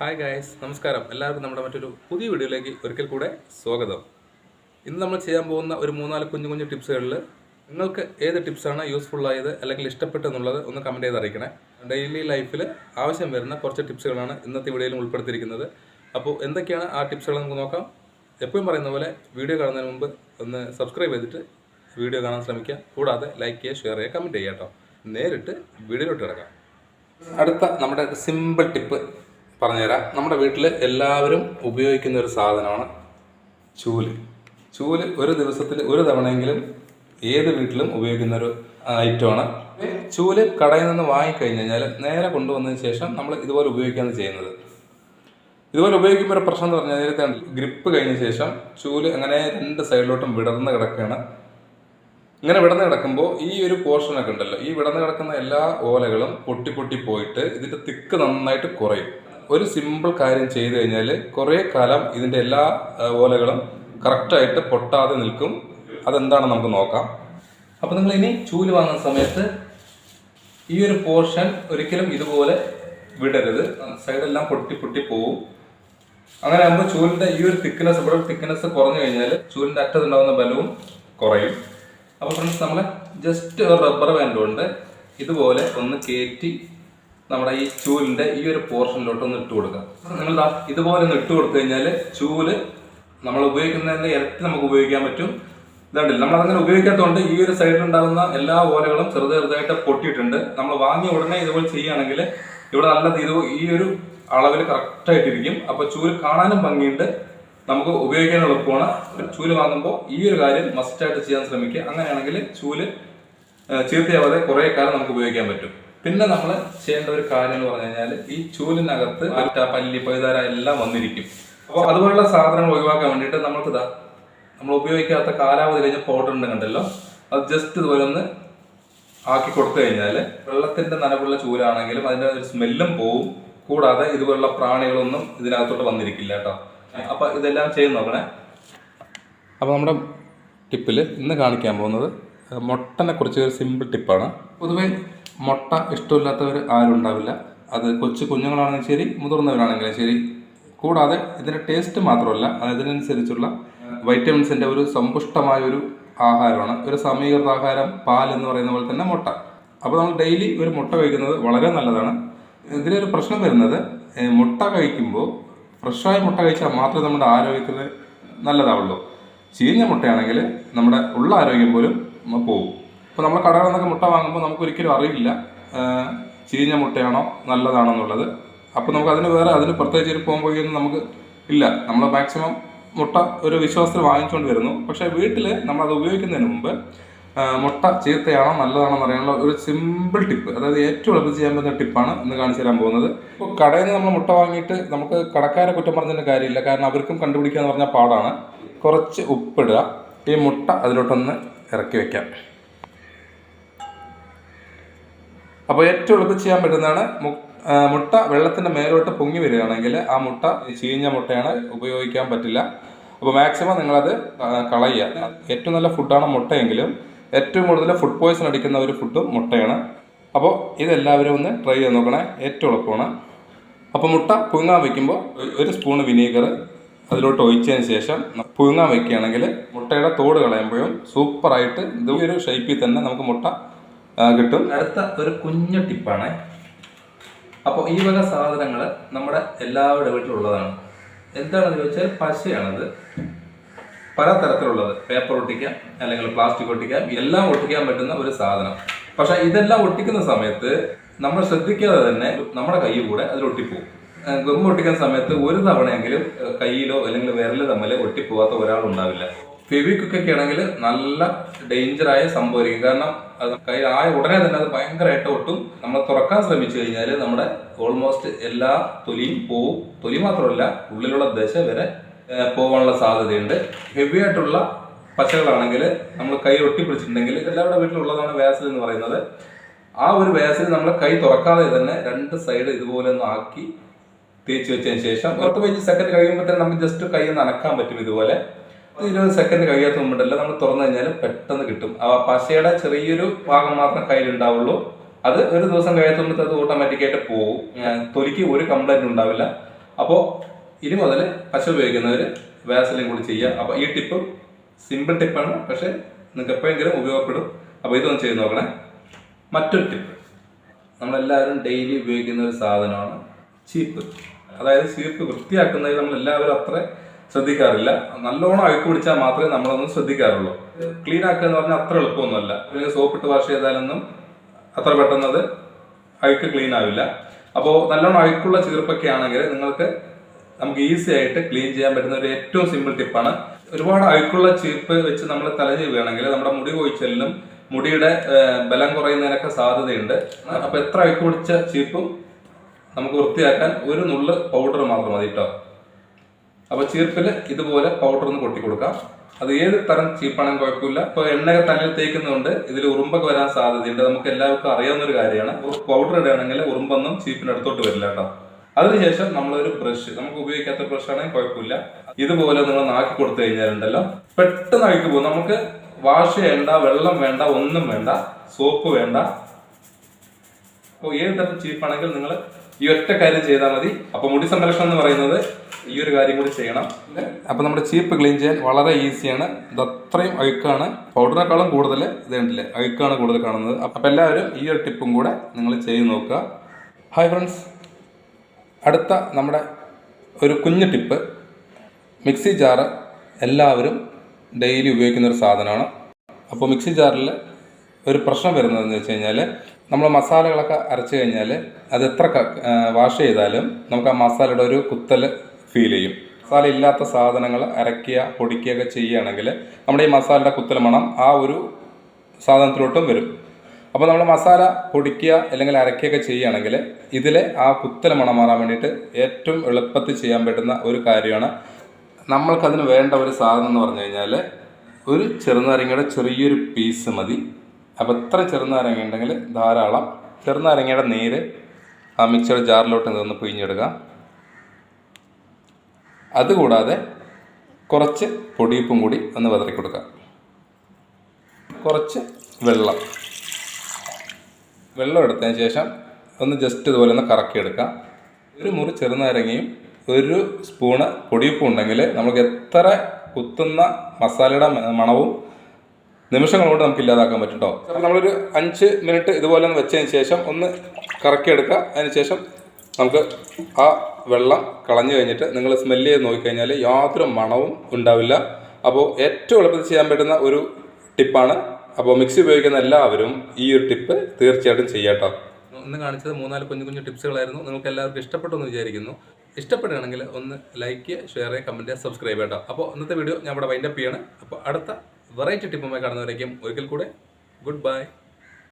Hi guys നമസ്കാരം. എല്ലാവർക്കും നമ്മുടെ മറ്റൊരു പുതിയ വീഡിയോയിലേക്ക് ഒരിക്കൽ കൂടെ സ്വാഗതം. ഇന്ന് നമ്മൾ ചെയ്യാൻ പോകുന്ന ഒരു മൂന്നാൽ കുഞ്ഞു കുഞ്ഞു ടിപ്സുകളിൽ നിങ്ങൾക്ക് ഏത് ടിപ്സാണ് യൂസ്ഫുൾ ആയത് അല്ലെങ്കിൽ ഇഷ്ടപ്പെട്ടെന്നുള്ളത് ഒന്ന് കമന്റ് ചെയ്ത് അറിയിക്കണേ. ഡെയിലി ലൈഫിൽ ആവശ്യം വരുന്ന കുറച്ച് ടിപ്സുകളാണ് ഇന്നത്തെ വീഡിയോയിൽ ഉൾപ്പെടുത്തിയിരിക്കുന്നത്. അപ്പോൾ എന്തൊക്കെയാണ് ആ ടിപ്സുകൾ നമുക്ക് നോക്കാം. എപ്പോഴും പറയുന്ന പോലെ വീഡിയോ കാണുന്നതിന് മുമ്പ് ഒന്ന് സബ്സ്ക്രൈബ് ചെയ്തിട്ട് വീഡിയോ കാണാൻ ശ്രമിക്കുക. കൂടാതെ ലൈക്ക് ചെയ്യുക ഷെയർ ചെയ്യുക കമന്റ് ചെയ്യുക കേട്ടോ. നേരിട്ട് വീഡിയോയിലോട്ട് കിടക്കാം അടുത്ത നമ്മുടെ സിമ്പിൾ ടിപ്പ് പറഞ്ഞുതരാം. നമ്മുടെ വീട്ടിൽ എല്ലാവരും ഉപയോഗിക്കുന്ന ഒരു സാധനമാണ് ചൂൽ. ചൂൽ ഒരു ദിവസത്തിൽ ഒരു തവണയെങ്കിലും ഏത് വീട്ടിലും ഉപയോഗിക്കുന്ന ഒരു ഐറ്റമാണ്. ചൂൽ കടയിൽ നിന്ന് വാങ്ങിക്കഴിഞ്ഞ് കഴിഞ്ഞാൽ നേരെ കൊണ്ടുവന്നതിന് ശേഷം നമ്മൾ ഇതുപോലെ ഉപയോഗിക്കുകയാണ് ചെയ്യുന്നത്. ഇതുപോലെ ഉപയോഗിക്കുമ്പോൾ ഒരു പ്രശ്നം എന്ന് പറഞ്ഞാൽ നേരത്തെ ഗ്രിപ്പ് കഴിഞ്ഞ ശേഷം ചൂൽ അങ്ങനെ രണ്ട് സൈഡിലോട്ടും വിടർന്ന് കിടക്കുകയാണ് ഇങ്ങനെ വിടന്ന് കിടക്കുമ്പോൾ ഈ ഒരു പോർഷനൊക്കെ ഉണ്ടല്ലോ ഈ വിടന്ന് കിടക്കുന്ന എല്ലാ ഓലകളും പൊട്ടി പൊട്ടി പോയിട്ട് ഇതിന്റെ തിക്ക് നന്നായിട്ട് കുറയും. ഒരു സിമ്പിൾ കാര്യം ചെയ്തു കഴിഞ്ഞാൽ കുറേ കാലം ഇതിന്റെ എല്ലാ ഓലകളും കറക്റ്റായിട്ട് പൊട്ടാതെ നിൽക്കും. അതെന്താണെന്ന് നമുക്ക് നോക്കാം. അപ്പോൾ നിങ്ങൾ ഇനി ചൂൽ വാങ്ങുന്ന സമയത്ത് ഈ ഒരു പോർഷൻ ഒരിക്കലും ഇതുപോലെ വിടരുത്. സൈഡെല്ലാം പൊട്ടി പൊട്ടി പോവും. അങ്ങനെ ആകുമ്പോൾ ചൂലിന്റെ ഈ ഒരു തിക്നെസ് ഇവിടെ തിക്നെസ് കുറഞ്ഞു കഴിഞ്ഞാൽ ചൂലിന്റെ അറ്റത്തുണ്ടാകുന്ന ബലവും കുറയും. അപ്പോൾ ഫ്രണ്ട്സ് നമ്മൾ ജസ്റ്റ് ഒരു റബ്ബർ ബാൻഡ് കൊണ്ട് ഇതുപോലെ ഒന്ന് കയറ്റി നമ്മുടെ ഈ ചൂലിന്റെ ഈ ഒരു പോർഷനിലോട്ട് ഒന്ന് ഇട്ട് കൊടുക്കുക നിങ്ങൾ ഇതുപോലെ ഒന്ന് ഇട്ട് കൊടുത്തു കഴിഞ്ഞാൽ ചൂൽ നമ്മൾ ഉപയോഗിക്കുന്നതിന്റെ ഇരട്ടി നമുക്ക് ഉപയോഗിക്കാൻ പറ്റും. ഇതുണ്ടല്ലോ? നമ്മൾ അങ്ങനെ ഉപയോഗിക്കാത്തതുകൊണ്ട് ഈ ഒരു സൈഡിൽ ഉണ്ടാകുന്ന എല്ലാ ഓലകളും ചെറുത് ചെറുതായിട്ട് പൊട്ടിയിട്ടുണ്ട്. നമ്മൾ വാങ്ങിയ ഉടനെ ഇതുപോലെ ചെയ്യുകയാണെങ്കിൽ ഇവിടെ നല്ല ഇത് ഈ ഒരു അളവിൽ കറക്റ്റായിട്ടിരിക്കും. അപ്പോൾ അപ്പൊ ചൂൽ കാണാനും ഭംഗിയുണ്ട്. നമുക്ക് ഉപയോഗിക്കാൻ എളുപ്പമാണ്. ചൂൽ വാങ്ങുമ്പോൾ ഈ ഒരു കാര്യം മസ്റ്റായിട്ട് ചെയ്യാൻ ശ്രമിക്കുക. അങ്ങനെയാണെങ്കിൽ ചൂൽ ചീത്തയാവാതെ കുറെ കാലം നമുക്ക് ഉപയോഗിക്കാൻ പറ്റും. പിന്നെ നമ്മൾ ചെയ്യേണ്ട ഒരു കാര്യം എന്ന് പറഞ്ഞു കഴിഞ്ഞാൽ ഈ ചൂലിനകത്ത് അറ്റ പല്ലി പൈതാര എല്ലാം വന്നിരിക്കും. അപ്പോൾ അതുപോലുള്ള സാധനങ്ങൾ ഒഴിവാക്കാൻ വേണ്ടിയിട്ട് നമ്മൾക്ക് ഇതാ നമ്മൾ ഉപയോഗിക്കാത്ത കാലാവധി കഴിഞ്ഞ പൗഡർ ഉണ്ട് കണ്ടല്ലോ? അത് ജസ്റ്റ് ഇതുപോലെ ഒന്ന് ആക്കി കൊടുത്തു കഴിഞ്ഞാൽ വെള്ളത്തിന്റെ നനവുള്ള ചൂലാണെങ്കിലും അതിന്റെ ഒരു സ്മെല്ലും പോവും. കൂടാതെ ഇതുപോലുള്ള പ്രാണികളൊന്നും ഇതിനകത്തോട്ട് വന്നിരിക്കില്ല കേട്ടോ. അപ്പൊ ഇതെല്ലാം ചെയ്ത് നോക്കണേ. അപ്പോൾ നമ്മുടെ ടിപ്പിൽ ഇന്ന് കാണിക്കാൻ പോകുന്നത് മുട്ടനെ കുറിച്ച് ഒരു സിമ്പിൾ ടിപ്പാണ് പൊതുവേ മുട്ട ഇഷ്ടമില്ലാത്തവർ ആരും ഉണ്ടാവില്ല. അത് കൊച്ചു കുഞ്ഞുങ്ങളാണെങ്കിലും ശരി മുതിർന്നവരാണെങ്കിലും ശരി. കൂടാതെ ഇതിന്റെ ടേസ്റ്റ് മാത്രമല്ല അതിനനുസരിച്ചുള്ള വൈറ്റമിൻസിന്റെ ഒരു സമ്പുഷ്ടമായ ഒരു ആഹാരമാണ്. ഒരു സമീകൃത ആഹാരം പാൽ എന്ന് പറയുന്ന പോലെ തന്നെ മുട്ട. അപ്പോൾ നമ്മൾ ഡെയിലി ഒരു മുട്ട കഴിക്കുന്നത് വളരെ നല്ലതാണ്. ഇതിലൊരു പ്രശ്നം വരുന്നത് മുട്ട കഴിക്കുമ്പോൾ ഫ്രഷായ മുട്ട കഴിച്ചാൽ മാത്രമേ നമ്മുടെ ആരോഗ്യത്തിന് നല്ലതാവുള്ളൂ. ചീഞ്ഞ മുട്ടയാണെങ്കിൽ നമ്മുടെ ഉള്ള ആരോഗ്യം പോലും പോകും അപ്പോൾ നമ്മൾ കടകളിൽ നിന്നൊക്കെ മുട്ട വാങ്ങുമ്പോൾ നമുക്ക് ഒരിക്കലും അറിയില്ല ചീഞ്ഞ മുട്ടയാണോ നല്ലതാണോ എന്നുള്ളത് അപ്പോൾ നമുക്ക് അതിന് വേറെ അതിന് പ്രത്യേകിച്ച് ഒരു പോകുമ്പോഴൊന്നും നമുക്ക് ഇല്ല. നമ്മൾ മാക്സിമം മുട്ട ഒരു വിശ്വാസത്തിൽ വാങ്ങിച്ചുകൊണ്ട് വരുന്നു. പക്ഷേ വീട്ടിൽ നമ്മൾ അത് ഉപയോഗിക്കുന്നതിന് മുമ്പ് മുട്ട ചീത്തയാണോ നല്ലതാണോ എന്ന് അറിയാനുള്ള ഒരു സിമ്പിൾ ടിപ്പ് അതായത് ഏറ്റവും എളുപ്പം ചെയ്യാൻ പറ്റുന്ന ടിപ്പാണ് ഇന്ന് കാണിച്ചു തരാൻ പോകുന്നത്. ഇപ്പോൾ കടയിൽ നിന്ന് നമ്മൾ മുട്ട വാങ്ങിയിട്ട് നമുക്ക് കടക്കാരെ കുറ്റം പറഞ്ഞതിന്റെ കാര്യമില്ല. കാരണം അവർക്കും കണ്ടുപിടിക്കുക എന്ന് പറഞ്ഞാൽ പാടാണ്. കുറച്ച് ഉപ്പിടുക. ഈ മുട്ട അതിലോട്ടൊന്ന് ഇറക്കി വെക്കാം. അപ്പോൾ ഏറ്റവും എളുപ്പം ചെയ്യാൻ പറ്റുന്നതാണ് മുട്ട വെള്ളത്തിന്റെ മേലോട്ട് പൊങ്ങി വരികയാണെങ്കിൽ ആ മുട്ട ചീഞ്ഞ മുട്ടയാണ് ഉപയോഗിക്കാൻ പറ്റില്ല. അപ്പോൾ മാക്സിമം നിങ്ങളത് കളയുക. ഏറ്റവും നല്ല ഫുഡാണ് മുട്ടയെങ്കിലും ഏറ്റവും കൂടുതൽ ഫുഡ് പോയ്സൺ അടിക്കുന്ന ഒരു ഫുഡും മുട്ടയാണ്. അപ്പോൾ ഇതെല്ലാവരും ഒന്ന് ട്രൈ ചെയ്ത് നോക്കണേ. ഏറ്റവും എളുപ്പമാണ്. അപ്പോൾ മുട്ട പുഴുങ്ങാൻ വയ്ക്കുമ്പോൾ ഒരു സ്പൂൺ വിനീഗർ അതിലോട്ട് ഒഴിച്ചതിന് ശേഷം പുഴുങ്ങാൻ വയ്ക്കുകയാണെങ്കിൽ മുട്ടയുടെ തോട് കളയുമ്പോഴും സൂപ്പറായിട്ട് ഇത് ഒരു ഷേപ്പിൽ തന്നെ നമുക്ക് മുട്ട കിട്ടും. അടുത്ത ഒരു കുഞ്ഞു ടിപ്പാണ്. അപ്പോൾ ഈ വക സാധനങ്ങൾ നമ്മുടെ എല്ലാവരുടെ വീട്ടിലുള്ളതാണ് എന്താണെന്ന് ചോദിച്ചാൽ പശയാണത്. പല തരത്തിലുള്ളത് പേപ്പർ ഒട്ടിക്കാം അല്ലെങ്കിൽ പ്ലാസ്റ്റിക് ഒട്ടിക്കാം എല്ലാം ഒട്ടിക്കാൻ പറ്റുന്ന ഒരു സാധനം. പക്ഷെ ഇതെല്ലാം ഒട്ടിക്കുന്ന സമയത്ത് നമ്മൾ ശ്രദ്ധിക്കാതെ തന്നെ നമ്മുടെ കൈ കൂടെ അതിൽ ഒട്ടിപ്പോകും ഗം ഒട്ടിക്കുന്ന സമയത്ത് ഒരു തവണയെങ്കിലും കയ്യിലോ അല്ലെങ്കിൽ വിരലോ തമ്മിൽ ഒട്ടിപ്പോവാത്ത ഒരാളുണ്ടാവില്ല. ഫെവിക്വിക്കൊക്കെ ആണെങ്കിൽ നല്ല ഡേഞ്ചറായ സംഭവമായിരിക്കും. കാരണം അത് കൈ ആയ ഉടനെ തന്നെ അത് ഭയങ്കരമായിട്ട് ഒട്ടും നമ്മൾ തുറക്കാൻ ശ്രമിച്ചു കഴിഞ്ഞാൽ നമ്മുടെ ഓൾമോസ്റ്റ് എല്ലാ തൊലിയും പോവും. തൊലി മാത്രമല്ല ഉള്ളിലുള്ള ദശ വരെ പോകാനുള്ള സാധ്യതയുണ്ട്. ഹെവി ആയിട്ടുള്ള പശകളാണെങ്കിൽ നമ്മൾ കൈ ഒട്ടിപ്പിടിച്ചിട്ടുണ്ടെങ്കിൽ എല്ലാവരുടെ വീട്ടിലുള്ളതാണ് വേസൽ എന്ന് പറയുന്നത്. ആ ഒരു വേസൽ നമ്മൾ കൈ തുറക്കാതെ തന്നെ രണ്ട് സൈഡ് ഇതുപോലെ ഒന്ന് ആക്കി തേച്ച് വെച്ചതിന് ശേഷം പത്ത് പതിനഞ്ച് സെക്കൻഡ് കഴിയുമ്പോൾ തന്നെ നമുക്ക് ജസ്റ്റ് കൈ ഒന്ന് അനക്കാൻ പറ്റും ഇതുപോലെ. ഇരുപത് സെക്കൻഡ് കഴിയാത്ത മുമ്പല്ല നമ്മൾ തുറന്നു കഴിഞ്ഞാൽ പെട്ടെന്ന് കിട്ടും. ആ പശയുടെ ചെറിയൊരു ഭാഗം മാത്രം കയ്യിലുണ്ടാവുള്ളൂ. അത് ഒരു ദിവസം കഴിയാത്ത മുമ്പ് അത് ഓട്ടോമാറ്റിക്കായിട്ട് പോകും തൊലിക്ക് ഒരു കംപ്ലൈന്റ് ഉണ്ടാവില്ല. അപ്പോൾ ഇനി മുതൽ പശ ഉപയോഗിക്കുന്നവർ വാസലിൻ കൂടി ചെയ്യുക. അപ്പോൾ ഈ ടിപ്പ് സിമ്പിൾ ടിപ്പാണ് പക്ഷേ നിങ്ങൾക്ക് എപ്പോഴെങ്കിലും ഉപയോഗപ്പെടും. അപ്പോൾ ഇതൊന്ന് ചെയ്ത് നോക്കണേ. മറ്റൊരു ടിപ്പ് നമ്മളെല്ലാവരും ഡെയിലി ഉപയോഗിക്കുന്ന ഒരു സാധനമാണ് ചീപ്പ്. അതായത് ചീപ്പ് വൃത്തിയാക്കുന്നതിൽ നമ്മളെല്ലാവരും അത്ര ശ്രദ്ധിക്കാറില്ല. നല്ലോണം അഴുക്ക് പിടിച്ചാൽ മാത്രമേ നമ്മളൊന്നും ശ്രദ്ധിക്കാറുള്ളൂ. ക്ലീൻ ആക്കുക എന്ന് പറഞ്ഞാൽ അത്ര എളുപ്പമൊന്നുമല്ല. അല്ലെങ്കിൽ സോപ്പിട്ട് വാഷ് ചെയ്താലൊന്നും അത്ര പെട്ടെന്ന് അത് അഴുക്ക് ക്ലീൻ ആവില്ല. അപ്പോൾ നല്ലോണം അഴുക്കുള്ള ചീർപ്പൊക്കെ ആണെങ്കിൽ നിങ്ങൾക്ക് നമുക്ക് ഈസി ആയിട്ട് ക്ലീൻ ചെയ്യാൻ പറ്റുന്ന ഒരു ഏറ്റവും സിമ്പിൾ ടിപ്പാണ് ഒരുപാട് അഴുക്കുള്ള ചീപ്പ് വെച്ച് നമ്മൾ തല ചെയ്യുകയാണെങ്കിൽ നമ്മുടെ മുടി കൊഴിച്ചലിനും മുടിയുടെ ബലം കുറയുന്നതിനൊക്കെ സാധ്യതയുണ്ട്. അപ്പൊ എത്ര അഴുക്ക് പിടിച്ച ചീപ്പും നമുക്ക് വൃത്തിയാക്കാൻ ഒരു നുള്ള് പൗഡർ മാത്രം മതി കേട്ടോ അപ്പൊ ചീർപ്പിൽ ഇതുപോലെ പൗഡർ ഒന്ന് കൊട്ടി കൊടുക്കാം. അത് ഏത് തരം ചീപ്പാണെങ്കിൽ കുഴപ്പമില്ല. ഇപ്പൊ എണ്ണയൊക്കെ തലയിൽ തേക്കുന്നതുകൊണ്ട് ഇതിൽ ഉറുമ്പൊക്കെ വരാൻ സാധ്യതയുണ്ട്. നമുക്ക് എല്ലാവർക്കും അറിയാവുന്ന ഒരു കാര്യമാണ് പൗഡർ ഇടുകയാണെങ്കിൽ ഉറുമ്പൊന്നും ചീപ്പിന് അടുത്തോട്ട് വരില്ല കേട്ടോ. അതിനുശേഷം നമ്മളൊരു ബ്രഷ് നമുക്ക് ഉപയോഗിക്കാത്ത ബ്രഷ് ആണെങ്കിൽ കുഴപ്പമില്ല. ഇതുപോലെ നിങ്ങൾ നാക്കി കൊടുത്തു കഴിഞ്ഞാലുണ്ടല്ലോ. പെട്ടെന്ന് അഴുക്ക് പോകും. നമുക്ക് വാഷ് ചെയ്യേണ്ട വെള്ളം വേണ്ട ഒന്നും വേണ്ട സോപ്പ് വേണ്ട. അപ്പോൾ ഏത് തരം ചീപ്പാണെങ്കിൽ നിങ്ങൾ ഈ ഒറ്റ കാര്യം ചെയ്താൽ മതി. അപ്പോൾ മുടി സംരക്ഷണം എന്ന് പറയുന്നത് ഈ ഒരു കാര്യം കൂടി ചെയ്യണം. അപ്പോൾ നമ്മുടെ ചീപ്പ് ക്ലീൻ ചെയ്യാൻ വളരെ ഈസിയാണ്. ഇത് അത്രയും അഴുക്കാണ്. പൗഡറിനേക്കാളും കൂടുതൽ ഇത് കണ്ടില്ലേ? അഴുക്കാണ് കൂടുതൽ കാണുന്നത്. അപ്പോൾ എല്ലാവരും ഈ ഒരു ടിപ്പും കൂടെ നിങ്ങൾ ചെയ്ത് നോക്കുക. Hi friends. അടുത്ത നമ്മുടെ ഒരു കുഞ്ഞു ടിപ്പ്. മിക്സി ജാറ് എല്ലാവരും ഡെയിലി ഉപയോഗിക്കുന്ന ഒരു സാധനമാണ്. അപ്പോൾ മിക്സി ജാറിൽ ഒരു പ്രശ്നം വരുന്നതെന്ന് വെച്ച് കഴിഞ്ഞാൽ നമ്മൾ മസാലകളൊക്കെ അരച്ച് കഴിഞ്ഞാൽ അത് എത്ര വാഷ് ചെയ്താലും നമുക്ക് ആ മസാലയുടെ ഒരു കുത്തൽ ഫീൽ ചെയ്യും. മസാല ഇല്ലാത്ത സാധനങ്ങൾ അരക്കുക പൊടിക്കുകയൊക്കെ ചെയ്യുകയാണെങ്കിൽ നമ്മുടെ ഈ മസാലയുടെ കുത്തൽ മണം ആ ഒരു സാധനത്തിലോട്ടും വരും. അപ്പോൾ നമ്മൾ മസാല പൊടിക്കുക അല്ലെങ്കിൽ അരക്കുകയൊക്കെ ചെയ്യുകയാണെങ്കിൽ ഇതിലെ ആ കുത്തല മണം മാറാൻ വേണ്ടിയിട്ട് ഏറ്റവും എളുപ്പത്തിൽ ചെയ്യാൻ പറ്റുന്ന ഒരു കാര്യമാണ് നമ്മൾക്കതിന് വേണ്ട ഒരു സാധനം എന്ന് പറഞ്ഞു കഴിഞ്ഞാൽ ഒരു ചെറുനാരങ്ങയുടെ ചെറിയൊരു പീസ് മതി. അപ്പോൾ എത്ര ചെറുനാരങ്ങ ഉണ്ടെങ്കിൽ ധാരാളം. ചെറുനാരങ്ങയുടെ നീര് ആ മിക്സർ ജാറിലോട്ട് നിന്ന് പിഴിഞ്ഞെടുക്കുക. അതുകൂടാതെ കുറച്ച് പൊടിയുപ്പും കൂടി ഒന്ന് വതറി കൊടുക്കുക കുറച്ച് വെള്ളം. വെള്ളം എടുത്തതിന് ശേഷം ഒന്ന് ജസ്റ്റ് ഇതുപോലെ ഒന്ന് കറക്കിയെടുക്കാം. ഒരു മുറി ചെറുനാരങ്ങയും ഒരു സ്പൂണ് പൊടിയുപ്പും ഉണ്ടെങ്കിൽ നമുക്ക് എത്ര കുത്തുന്ന മസാലയുടെ മണവും നിമിഷങ്ങൾ കൊണ്ട് നമുക്ക് ഇല്ലാതാക്കാൻ പറ്റും കേട്ടോ നമ്മളൊരു അഞ്ച് മിനിറ്റ് ഇതുപോലെ ഒന്ന് വെച്ചതിന് ശേഷം ഒന്ന് കറക്കിയെടുക്കുക. അതിന് ശേഷം നമുക്ക് ആ വെള്ളം കളഞ്ഞു കഴിഞ്ഞിട്ട് നിങ്ങൾ സ്മെല്ല് ചെയ്ത് നോക്കിക്കഴിഞ്ഞാൽ യാതൊരു മണവും ഉണ്ടാവില്ല. അപ്പോൾ ഏറ്റവും എളുപ്പത്തിൽ ചെയ്യാൻ പറ്റുന്ന ഒരു ടിപ്പാണ്. അപ്പോൾ മിക്സി ഉപയോഗിക്കുന്ന എല്ലാവരും ഈ ഒരു ടിപ്പ് തീർച്ചയായിട്ടും ചെയ്യാട്ടോ ഇന്ന് കാണിച്ചത് മൂന്നാൽ കുഞ്ഞു കുഞ്ഞു ടിപ്സുകളായിരുന്നു നിങ്ങൾക്ക് എല്ലാവർക്കും ഇഷ്ടപ്പെട്ടു എന്ന് വിചാരിക്കുന്നു. ഇഷ്ടപ്പെടുകയാണെങ്കിൽ ഒന്ന് ലൈക്ക് ഷെയർ കമന്റ് സബ്സ്ക്രൈബ് ചെയ്യട്ടോ അപ്പോൾ ഇന്നത്തെ വീഡിയോ ഞാൻ ഇവിടെ വൈൻഡപ്പ് ചെയ്യാണ്. അപ്പോൾ അടുത്ത വെറൈറ്റി ടിപ്പുമായി കാണുന്നവരേക്കും ഒരിക്കൽ കൂടെ ഗുഡ് ബൈ